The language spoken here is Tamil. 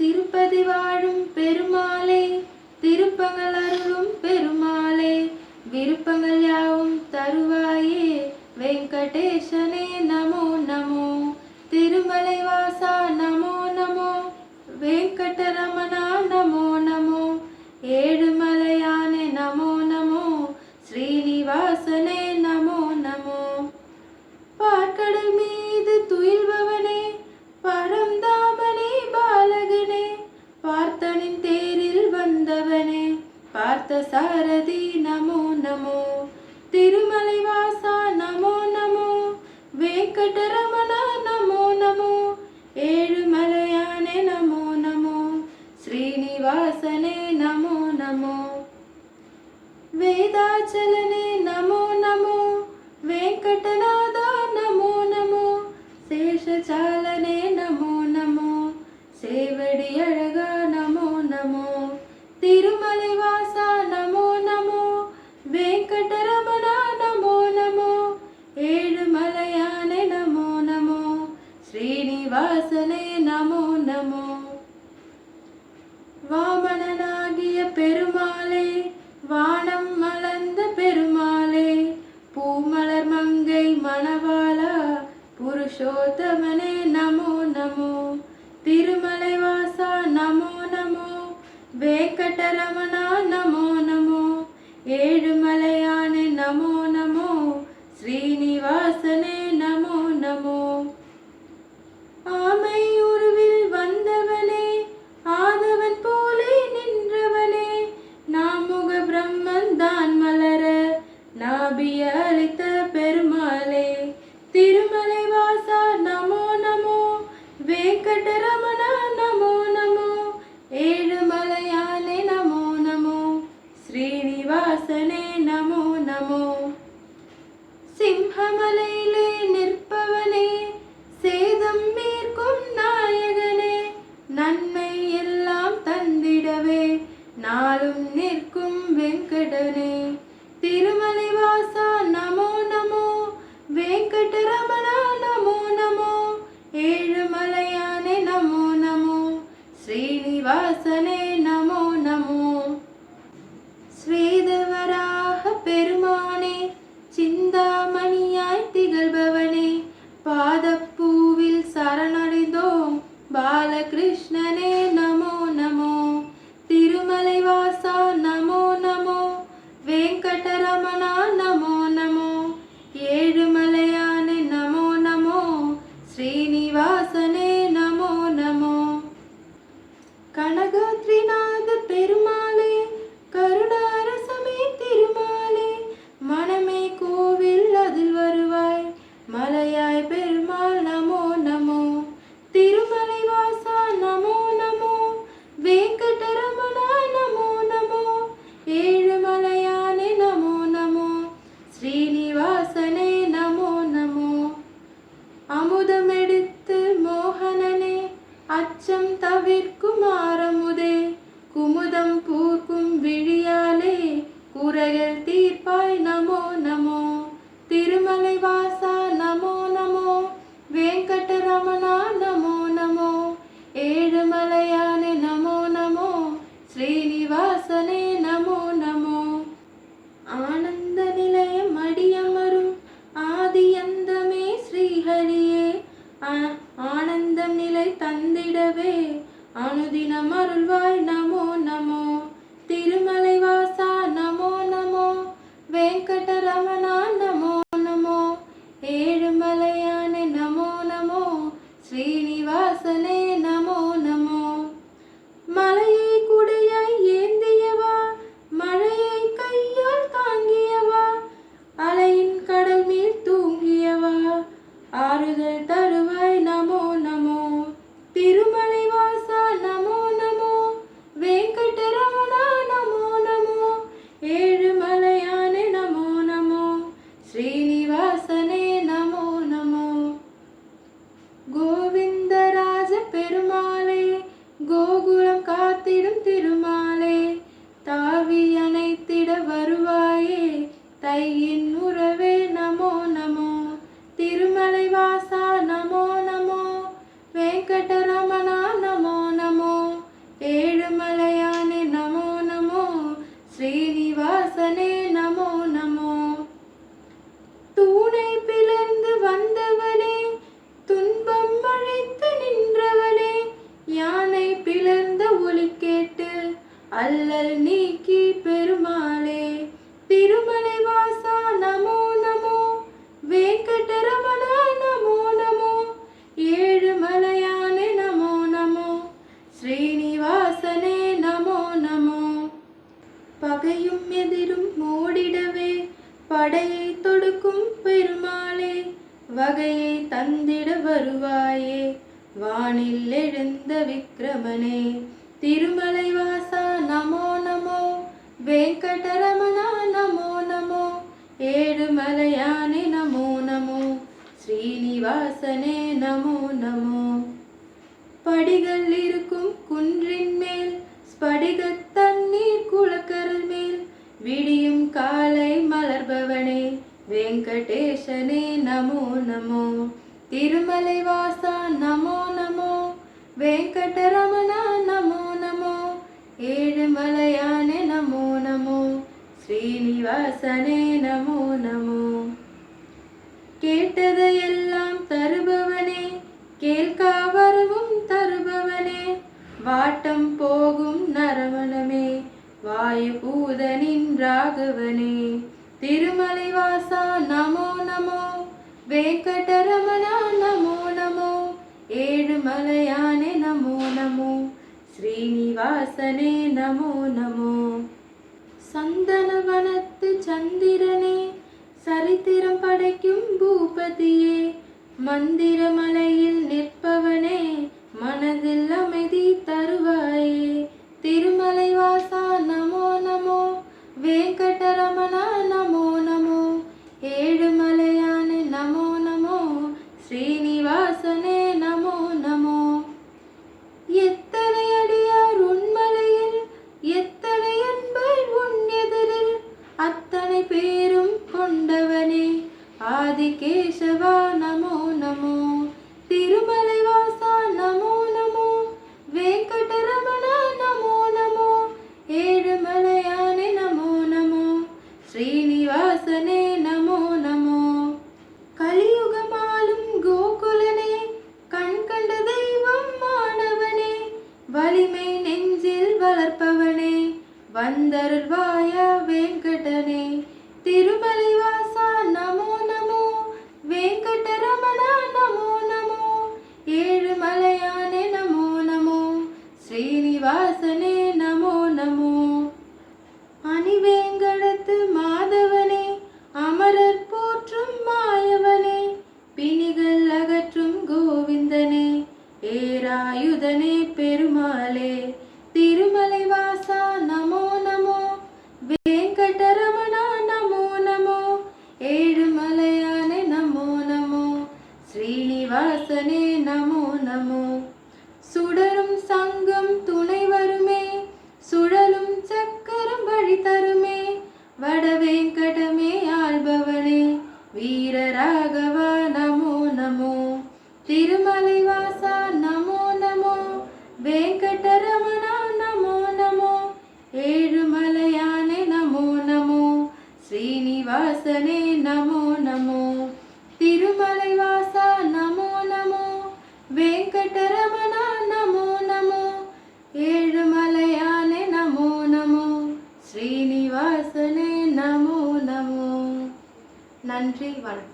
திருப்பதி வாழும் பெருமாளே திருப்பங்கள் அருளும் பெருமாளே விருப்பங்கள் யாவும் தருவாயே வெங்கடேசனே நமோ நமோ. திருமலை வாசா நமோ పార్థ సారథి నమో నమో. తిరుమలివాస నమో నమో. వెంకటరమణ నమో నమో. ఏడుమలయానే నమో నమో. శ్రీనివాసనే నమో నమో. వేదాచల மலர் மங்கை மணவாளா புருஷோத்தமனே நமோ நமோ. திருமலை வாசா நமோ நமோ वेकटरमणा நமோ நமோ. ஏழுமலையானே நமோ போலவே அனுதினம் அருள்வாய் நமோ நமோ. திருமலை தையின்னுர தாயே வானில் எழுந்த விக்ரமனே. திருமலை வாசா நமோ நமோ. வெங்கடரமணா நமோ நமோ. ஏழுமலையானே நமோ நமோ. ஸ்ரீனிவாசனே நமோ நமோ. படிகள் இருக்கும் குன்றின் மேல் ஸ்படிகத் தண்ணீர் குளக்கரல் மேல். விடியும் காலை மலர்பவனே வெங்கடேசனே நமோ நமோ. திருமலை வாசா நமோ நமோ. வெங்கடரமணா நமோ நமோ. ஏழுமலையானே நமோ நமோ. ஸ்ரீனிவாசனே நமோ நமோ. கேட்டதையெல்லாம் தருபவனே. கேள்கா வரவும் தருபவனே. வாட்டம் போகும் நரவணமே. வாயு பூதனின் ராகவனே. திருமலை வாசா நமோ நமோ. வெங்கடரமணா நமோ நமோ ஏழுமலையானே நமோ நமோ ஸ்ரீனிவாசனே நமோ நமோ சந்தனவனத்து சந்திரனே சரித்திரம் படைக்கும் பூபதியே மந்திரமலையில் நிற்க வந்தருள்வாய வெங்கடனே திருமலை வாசா நமோ நமோ வெங்கடரமணா நமோ நமோ ஏழுமலையானே நமோ நமோ ஸ்ரீனிவாசனே ஸ்ரீனிவாசனே நமோ நமோ. திருமலை வாசா நமோ நமோ. வெங்கடரமணா நமோ நமோ. ஏழுமலையானே நமோ நமோ. ஸ்ரீனிவாசனே நமோ நமோ. நன்றி வணக்கம்.